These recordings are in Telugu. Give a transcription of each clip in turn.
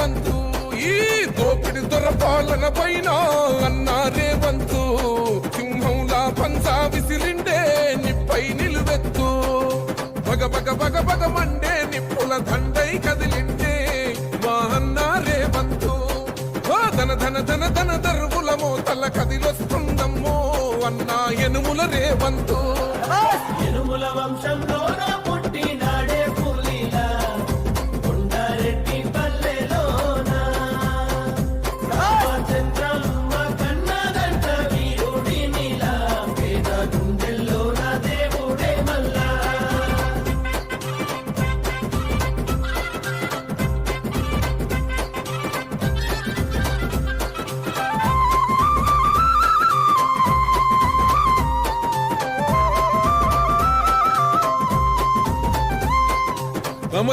రేవంతు ఈ దోపిడి దొర పాలన పైన అన్న రేవంతు సింహంలా పంచా విసిరిండే నిప్పై నిలువెత్తు. పగ పగ పగ పగ మండే నిప్పుల దండై కదిలిండే మా అన్న రేవంతు. ధన ధన ధన ధన దరువుల మోతల కదిలొస్తుందమ్మో అన్న ఎనుముల రేవంతు. ఎనుముల వంశం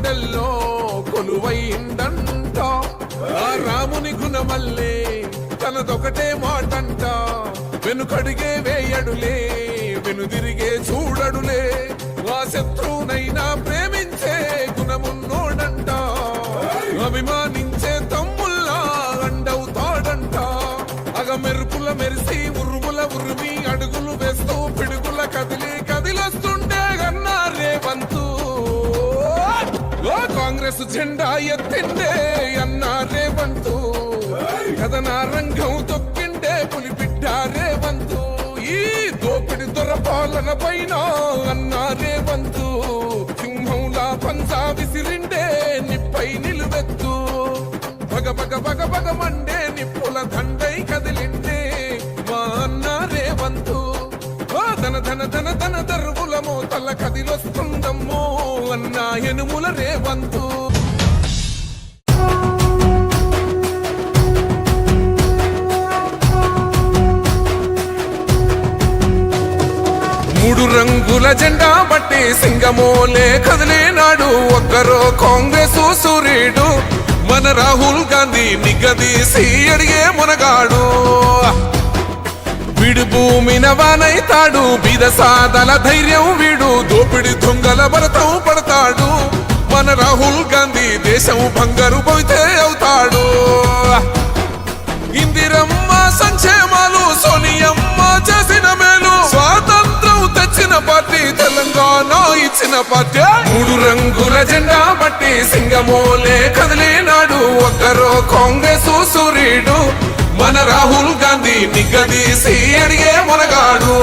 గుండెల్లో కొలువైందంట. ఆ రాముని గుణమల్లే తనదొకటే మాటంట. వెనుకడిగే వేయడులే వెనుదిరిగే చూడడులే. ఆ శత్రువునైనా ప్రేమించే గుణమున్నోడంట. అభిమానించే తమ్ముల్లా అండవుతాడంట. అగ మెరుపుల మెరిసి ఉరువు కాంగ్రెస్ జెండా ఎత్తిండే అన్నారే వంతు కథన రంగం తొక్కిండే పులిబిడ్డ వంతు ఈ దోపిడి దొర పాలన పైన అన్నారే వంతు సింహంలా పంచా విసిరిండే నిప్పై నిలువెత్తు. పగ పగ పగ పగ మండే నిప్పుల దండై కదిలిండే మా అన్నారే వంతు ధన ధన ధన ధన దర్వ మోతల కదిలొస్తుందమ్మో అన్న ఎనుముల రేవంతు. మూడు రంగుల జెండా బట్టి సింగమోలే కదిలేనాడు. ఒక్కరో కాంగ్రెస్ సూర్యుడు మన రాహుల్ గాంధీ నిగదీసి అడిగే మునగాడు. వీడు భూమిన వానైతాడు బీద సాదల ధైర్యం వీడు దోపిడి దొంగల భరతం పడతాడు. మన రాహుల్ గాంధీ దేశం బంగారు పోతే అవుతాడు. ఇందిరమ్మ సంక్షేమాలు సోనియమ్మ చేసిన మేలు స్వాతంత్రం తెచ్చిన పార్టీ తెలంగాణ ఇచ్చిన పార్టీ. మూడు రంగుల జెండా బట్టి సింగమోలే కదిలినాడు ఒక్కరో కాంగ్రెస్ సూర్యుడు. మన రాహుల్ గాంధీ నిగ్గదీసి అడిగే మునగాడు.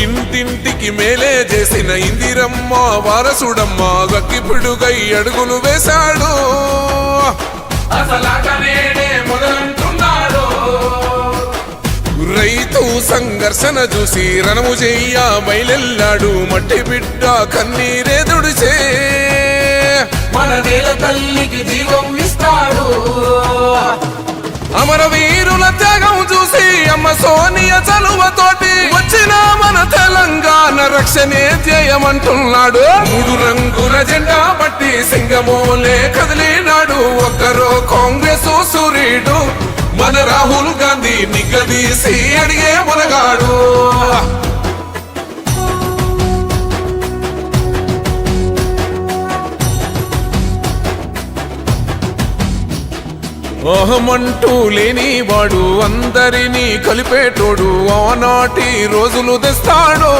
ఇంటింటికి మేలే చేసిన ఇందిరమ్మ వారసుడమ్మ గక్కి పిడుగై అడుగులు వేశాడు. అసలాటనేనే మొదలంట రైతు సంఘర్షణ చూసి రణము చెయ్య బయలెల్లాడు మట్టి బిడ్డ కన్నీరే దుడిచే మన నేల తల్లికి జీవం ఇస్తాడు. అమరవీరుల త్యాగం చూసి అమ్మ సోనియ చలువతోటి వచ్చిన మన తెలంగాణ రక్షణే ధ్యేయమంటున్నాడు. మూడు రంగుల జెండా పట్టి సింగమోలే కదిలినాడు. ఒక్కరో కాంగ్రెస్ సూర్యుడు. మన రాహుల్ గాంధీ నిగ్గదీసి అడిగే మునగాడు. అహమంటూ లేనివాడు అందరినీ కలిపేటోడు ఆనాటి రోజులు తెస్తాడు.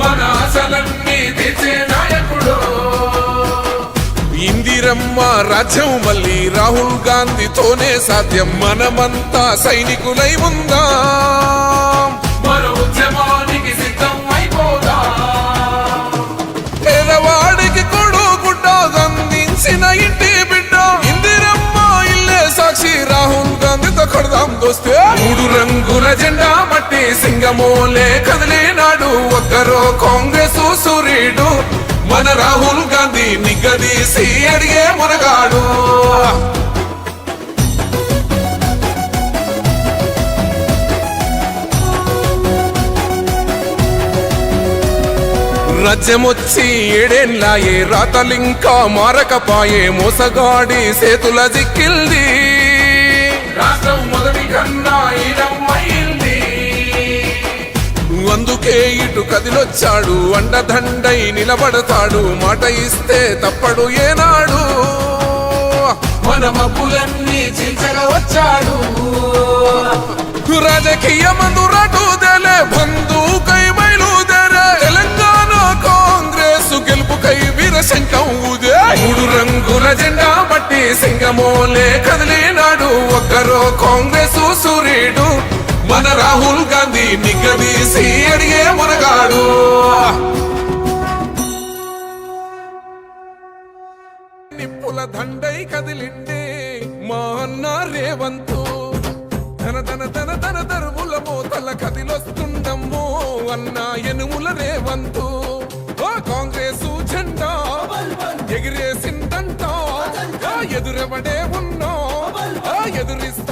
మన ఆశలన్నీ తెచ్చే ఇందిరమ్మ రాజ్యం మళ్ళీ రాహుల్ గాంధీతోనే సాధ్యం. మనమంతా సైనికులై ఉందాం. పేదవాడికి కొడు గుడ్డ అందించిన ఇంటి బిడ్డ. ఇందిరమ్మ ఇల్లే సాక్షి రాహుల్ గాంధీతో కొడదాం దోస్తే. మూడు రంగుల జెండా మట్టి సింగమోలే కదిలినాడు. ఒక్కరో కాంగ్రెస్ సూర్యుడు. మన రాహుల్ గాంధీ నిగ్గదీసి అడిగే మునగాడు. రాజ్యమొచ్చి ఏడేళ్ళాయే రాతలింకా మారకపాయే మోసగాడి సేతుల జిక్కిల్ది. రాష్ట్రం మొదటి కన్నా అందుకే ఇటు కదిలొచ్చాడు అండదండై నిలబడతాడు మాట ఇస్తే తప్పడు ఏనాడు. మన మబ్బులన్నీ చీల్చగా వచ్చాడు. రాజకీయ మందురాటు దేలే బంధుకై బయలుదేరే. తెలంగాణ కాంగ్రెస్ గెలుపుకై వీరశంకం ఊదే. మూడు రంగుల జెండా పట్టి సింగమోలే కదిలినాడు. ఒక్కరో కాంగ్రెస్ సూర్యుడు మన రాహుల్ గాంధీ నిగ్గదీసి అడిగే మునగాడు. నిప్పుల దండై కదిలిండే మా అన్న రేవంతు. తన తన తన తన దరువుల మోతల కదిలొస్తుండమ్మో అన్న ఎనుముల రేవంతు. కాంగ్రెస్ జెండా ఎగిరేసిందంట. ఎదురెవడే ఉన్నా ఎదురిస్తా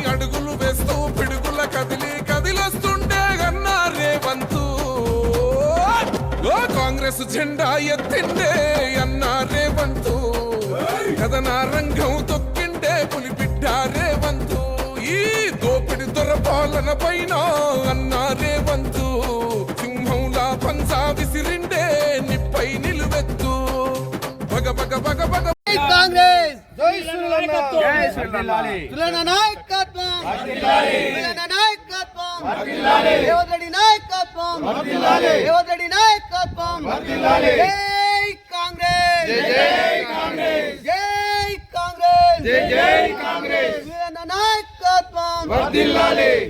కాంగ్రెస్ జెండా ఎత్తిండే అన్నా రేవంతు కథన రంగం తొక్కిండే పులిబిడ్డ రేవంతు ఈ దోపిడి దొర పాలన పైన అన్నా రేవంతు సింహంలా పంజా విసిరిండే నిప్పై నిలువెత్తు. బగ బగ బగ బగ జై కాంగ్రెస్! నాయకత్వం నాయకత్వం రేవంత్ రెడ్డి నాయకత్వం. రేవంత్ రెడ్డి నాయకత్వం. జై కాంగ్రెస్. జై కాంగ్రెస్. జై కాంగ్రెస్. జై కాంగ్రెస్. తులన నాయకత్వం.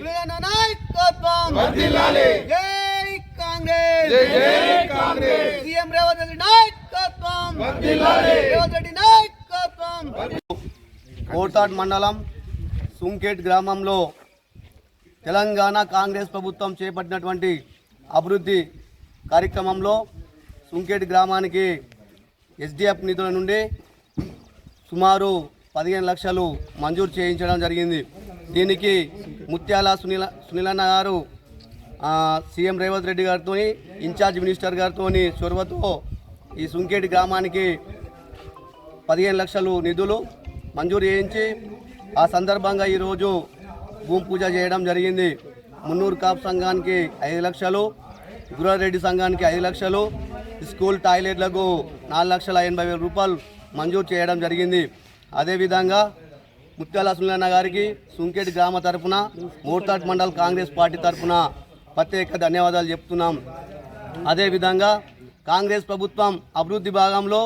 తులన నాయకత్వం. జై కాంగ్రెస్. జై కాంగ్రెస్. సీఎం రేవంత్ రెడ్డి నాయకత్వం. రేవంత్ రెడ్డి నాయకత్వం. కోటాడ్ మండలం సుంకేట్ గ్రామంలో తెలంగాణ కాంగ్రెస్ ప్రభుత్వం చేపట్టినటువంటి అభివృద్ధి కార్యక్రమంలో సుంకేటి గ్రామానికి ఎస్డిఎఫ్ నిధుల నుండి సుమారు పదిహేను లక్షలు మంజూరు చేయించడం జరిగింది. దీనికి ముత్యాల సునీల సునీలన్న గారు సీఎం రేవంత్ రెడ్డి గారితో ఇన్ఛార్జ్ మినిస్టర్ గారితో చొరవతో ఈ సుంకేటి గ్రామానికి పదిహేను లక్షలు నిధులు మంజూరు చేయించి ఆ సందర్భంగా ఈరోజు భూమి పూజ చేయడం జరిగింది. మున్నూరు కాప్ సంఘానికి ఐదు లక్షలు గురారెడ్డి సంఘానికి ఐదు లక్షలు స్కూల్ టాయిలెట్లకు నాలుగు లక్షల ఎనభై వేల రూపాయలు మంజూరు చేయడం జరిగింది. అదేవిధంగా ముత్యాల సునీలన్న గారికి సుంకేటి గ్రామ తరఫున మోర్తాడ్ మండల్ కాంగ్రెస్ పార్టీ తరపున ప్రత్యేక ధన్యవాదాలు చెప్తున్నాం. అదేవిధంగా కాంగ్రెస్ ప్రభుత్వం అభివృద్ధి భాగంలో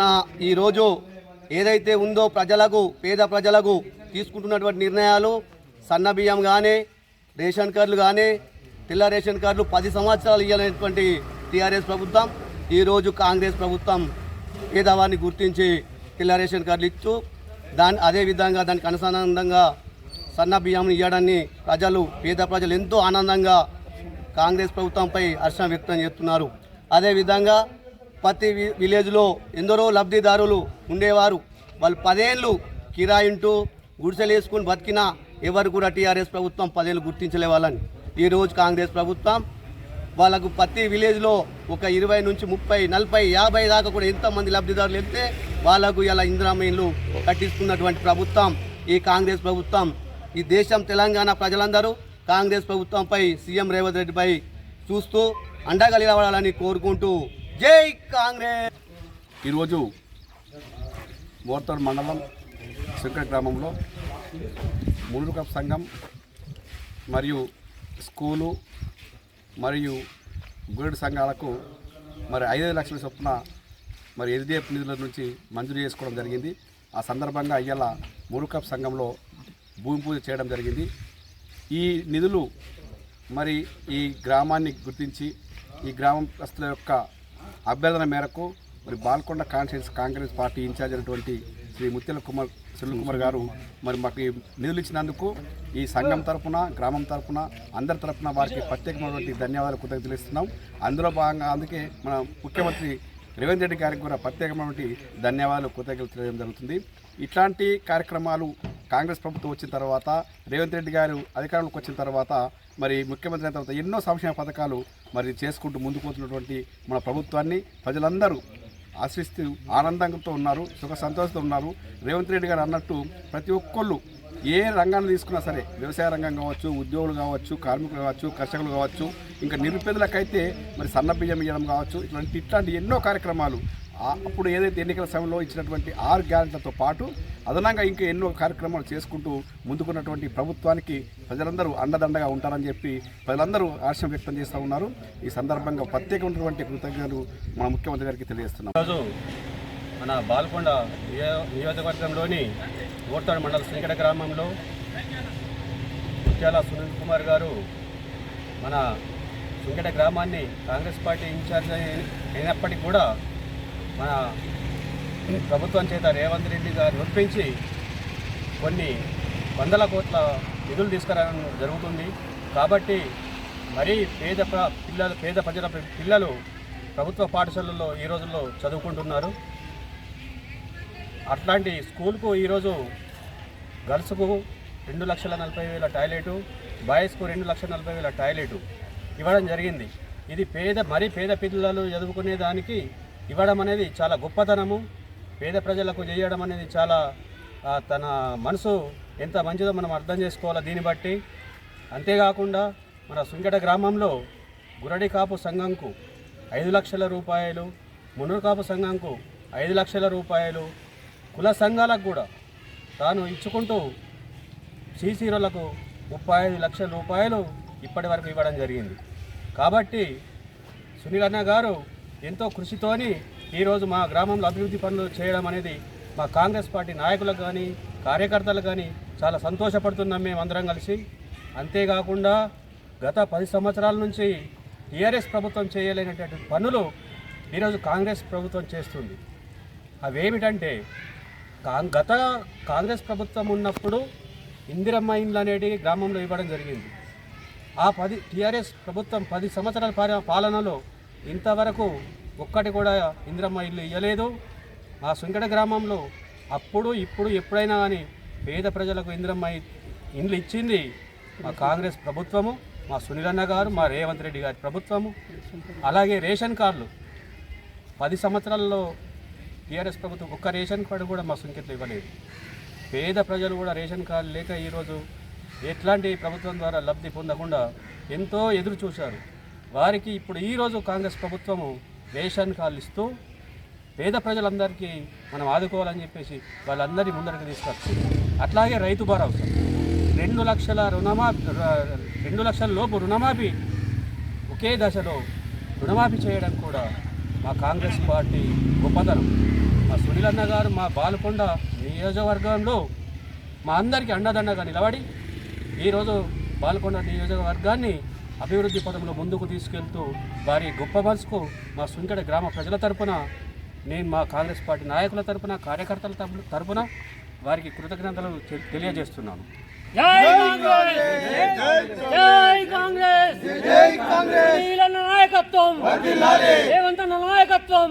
నా ఈరోజు ఏదైతే ఉందో ప్రజలకు పేద ప్రజలకు తీసుకుంటున్నటువంటి నిర్ణయాలు సన్న బియ్యం కానీ రేషన్ కార్డులు కానీ తెల్ల రేషన్ కార్డులు పది సంవత్సరాలు ఇవ్వాలనేటువంటి టీఆర్ఎస్ ప్రభుత్వం ఈరోజు కాంగ్రెస్ ప్రభుత్వం పేదవారిని గుర్తించి తెల్ల రేషన్ కార్డులు ఇచ్చు. దాని అదేవిధంగా దానికి అనుసంధానంగా సన్న బియ్యం ఇవ్వడాన్ని ప్రజలు పేద ప్రజలు ఎంతో ఆనందంగా కాంగ్రెస్ ప్రభుత్వంపై హర్షం వ్యక్తం చేస్తున్నారు. అదేవిధంగా ప్రతి విలేజ్లో ఎందరో లబ్ధిదారులు ఉండేవారు. వాళ్ళు పదేళ్ళు కిరాయింటూ గుడిసెలు వేసుకుని బతికినా ఎవరు కూడా టీఆర్ఎస్ ప్రభుత్వం పదేళ్ళు గుర్తించలే వాళ్ళని. ఈరోజు కాంగ్రెస్ ప్రభుత్వం వాళ్ళకు ప్రతి విలేజ్లో ఒక ఇరవై నుంచి ముప్పై నలభై యాభై దాకా కూడా ఎంతమంది లబ్ధిదారులు వెళ్తే వాళ్ళకు ఇలా ఇందిరామీన్లు కట్టిస్తున్నటువంటి ప్రభుత్వం ఈ కాంగ్రెస్ ప్రభుత్వం ఈ దేశం తెలంగాణ ప్రజలందరూ కాంగ్రెస్ ప్రభుత్వంపై సీఎం రేవంత్ రెడ్డిపై చూస్తూ అండగా నిలబడాలని కోరుకుంటూ జై కాంగ్రెస్! ఈరోజు మోర్తోడ్ మండలం శంకర గ్రామంలో మునుడు కప్ సంఘం మరియు స్కూలు మరియు గురుడు సంఘాలకు మరి ఐదైదు లక్షల చొప్పున మరి ఎల్డిఎఫ్ నిధుల నుంచి మంజూరు చేసుకోవడం జరిగింది. ఆ సందర్భంగా ఇవాళ మూడు కప్ సంఘంలో భూమి పూజ చేయడం జరిగింది. ఈ నిధులు మరి ఈ గ్రామాన్ని గుర్తించి ఈ గ్రామస్తుల యొక్క అభ్యర్థన మేరకు మరి Balkonda constituency Congress party incharge అయినటువంటి శ్రీ ముత్యాల కుమార్ సునీల్ కుమార్ గారు మరి మాకు నిధులు ఇచ్చినందుకు ఈ సంఘం తరపున గ్రామం తరఫున అందరి తరపున వారికి ప్రత్యేకమైనటువంటి ధన్యవాదాలు కృతజ్ఞతలు తెలుస్తున్నాం. అందులో భాగంగా అందుకే మన ముఖ్యమంత్రి రేవంత్ రెడ్డి గారికి కూడా ప్రత్యేకమైనటువంటి ధన్యవాదాలు కృతజ్ఞతలు తెలియడం జరుగుతుంది. ఇట్లాంటి కార్యక్రమాలు కాంగ్రెస్ ప్రభుత్వం వచ్చిన తర్వాత రేవంత్ రెడ్డి గారు అధికారంలోకి వచ్చిన తర్వాత మరి ముఖ్యమంత్రి అయిన తర్వాత ఎన్నో సంక్షేమ పథకాలు మరి చేసుకుంటూ ముందుకు పోతున్నటువంటి మన ప్రభుత్వాన్ని ప్రజలందరూ ఆశిస్తూ ఆనందంతో ఉన్నారు సుఖ సంతోషంతో ఉన్నారు. రేవంత్ రెడ్డి గారు అన్నట్టు ప్రతి ఒక్కళ్ళు ఏ రంగాన్ని తీసుకున్నా సరే వ్యవసాయ రంగం కావచ్చు ఉద్యోగులు కావచ్చు కార్మికులు కావచ్చు కర్షకులు కావచ్చు ఇంకా నిరుపేదలకైతే మరి సన్న బియ్యం ఇవ్వడం కావచ్చు ఇట్లాంటి ఇట్లాంటి ఎన్నో కార్యక్రమాలు అప్పుడు ఏదైతే ఎన్నికల సమయంలో ఇచ్చినటువంటి ఆరు గ్యారెంటీలతో పాటు అదనంగా ఇంకా ఎన్నో కార్యక్రమాలు చేసుకుంటూ ముందుకున్నటువంటి ప్రభుత్వానికి ప్రజలందరూ అండదండగా ఉంటారని చెప్పి ప్రజలందరూ ఆశయం వ్యక్తం చేస్తూ ఉన్నారు. ఈ సందర్భంగా ప్రత్యేకమైనటువంటి కృతజ్ఞతలు మన ముఖ్యమంత్రి గారికి తెలియజేస్తున్నాం. ఈరోజు మన బాల్కొండ నియో- నియోజకవర్గంలోని ఓర్తాడు మండల శ్రీకట గ్రామంలో ముత్యాల సునీల్ కుమార్ గారు మన సుంకట గ్రామాన్ని కాంగ్రెస్ పార్టీ ఇన్ఛార్జ్ అయినప్పటికీ కూడా మన ప్రభుత్వం చేత రేవంత్ రెడ్డి గారు ఒప్పించి కొన్ని వందల కోట్ల నిధులు తీసుకురావడం జరుగుతుంది. కాబట్టి మరీ పేద పిల్లలు పేద ప్రజల పిల్లలు ప్రభుత్వ పాఠశాలల్లో ఈ రోజుల్లో చదువుకుంటున్నారు. అట్లాంటి స్కూల్కు ఈరోజు గర్ల్స్కు రెండు లక్షల నలభై వేల టాయిలెటు బాయ్స్కు రెండు లక్షల నలభై వేల టాయిలెటు ఇవ్వడం జరిగింది. ఇది పేద మరీ పేద పిల్లలు చదువుకునే దానికి ఇవ్వడం అనేది చాలా గొప్పతనము. పేద ప్రజలకు చేయడం అనేది చాలా తన మనసు ఎంత మంచిదో మనం అర్థం చేసుకోవాలి దీన్ని బట్టి. అంతేకాకుండా మన సుంకట గ్రామంలో గురడి కాపు సంఘంకు ఐదు లక్షల రూపాయలు మునురు కాపు సంఘంకు ఐదు లక్షల రూపాయలు కుల సంఘాలకు కూడా తాను ఇచ్చుకుంటూ సీసీరోలకు ముప్పై ఐదు లక్షల రూపాయలు ఇప్పటి వరకు ఇవ్వడం జరిగింది. కాబట్టి సునీలన్న గారు ఎంతో కృషితోని ఈరోజు మా గ్రామంలో అభివృద్ధి పనులు చేయడం అనేది మా కాంగ్రెస్ పార్టీ నాయకులకు కానీ కార్యకర్తలు కానీ చాలా సంతోషపడుతున్నాం మేము అందరం కలిసి. అంతేకాకుండా గత పది సంవత్సరాల నుంచి టీఆర్ఎస్ ప్రభుత్వం చేయలేనటువంటి పనులు ఈరోజు కాంగ్రెస్ ప్రభుత్వం చేస్తుంది. అవేమిటంటే గత కాంగ్రెస్ ప్రభుత్వం ఉన్నప్పుడు ఇందిరమ్మ ఇండ్లు అనేటివి గ్రామంలో ఇవ్వడం జరిగింది. ఆ పది టీఆర్ఎస్ ప్రభుత్వం పది సంవత్సరాల పాల- పాలనలో ఇంతవరకు ఒక్కటి కూడా ఇందిరమ్మ ఇల్లు ఇవ్వలేదు మా సుంకట గ్రామంలో అప్పుడు ఇప్పుడు ఎప్పుడైనా కానీ పేద ప్రజలకు ఇందిరమ్మ ఇండ్లు ఇచ్చింది మా కాంగ్రెస్ ప్రభుత్వము మా సునీలన్న గారు మా రేవంత్ రెడ్డి గారి ప్రభుత్వము. అలాగే రేషన్ కార్డులు. పది సంవత్సరాల్లో టీఆర్ఎస్ ప్రభుత్వం ఒక్క రేషన్ కార్డు కూడా మా సుంకెట్లు ఇవ్వలేదు. పేద ప్రజలు కూడా రేషన్ కార్డు లేక ఈరోజు ఎట్లాంటి ప్రభుత్వం ద్వారా లబ్ధి పొందకుండా ఎంతో ఎదురు చూశారు. వారికి ఇప్పుడు ఈరోజు కాంగ్రెస్ ప్రభుత్వము వేషాన్ని కాలిస్తూ ఇస్తూ పేద ప్రజలందరికీ మనం ఆదుకోవాలని చెప్పేసి వాళ్ళందరినీ ముందరికి తీసుకొచ్చింది అట్లాగే రైతు భరోసా. రెండు లక్షల రుణమాఫీ రెండు లక్షల లోపు రుణమాఫీ ఒకే దశలో రుణమాఫీ చేయడం కూడా మా కాంగ్రెస్ పార్టీ గొప్పతనం. మా సునీలన్న గారు మా బాలకొండ నియోజకవర్గంలో మా అందరికీ అండదండగా నిలబడి ఈరోజు బాలకొండ నియోజకవర్గాన్ని అభివృద్ధి పదంలో ముందుకు తీసుకెళ్తూ వారి గొప్ప మనసుకు మా సుంకట గ్రామ ప్రజల తరపున నేను మా కాంగ్రెస్ పార్టీ నాయకుల తరపున కార్యకర్తల తరపు- తరపున వారికి కృతజ్ఞతలు తె- తెలియజేస్తున్నాను. జై కాంగ్రెస్! జై కాంగ్రెస్! జై కాంగ్రెస్! నాయకత్వం! నాయకత్వం!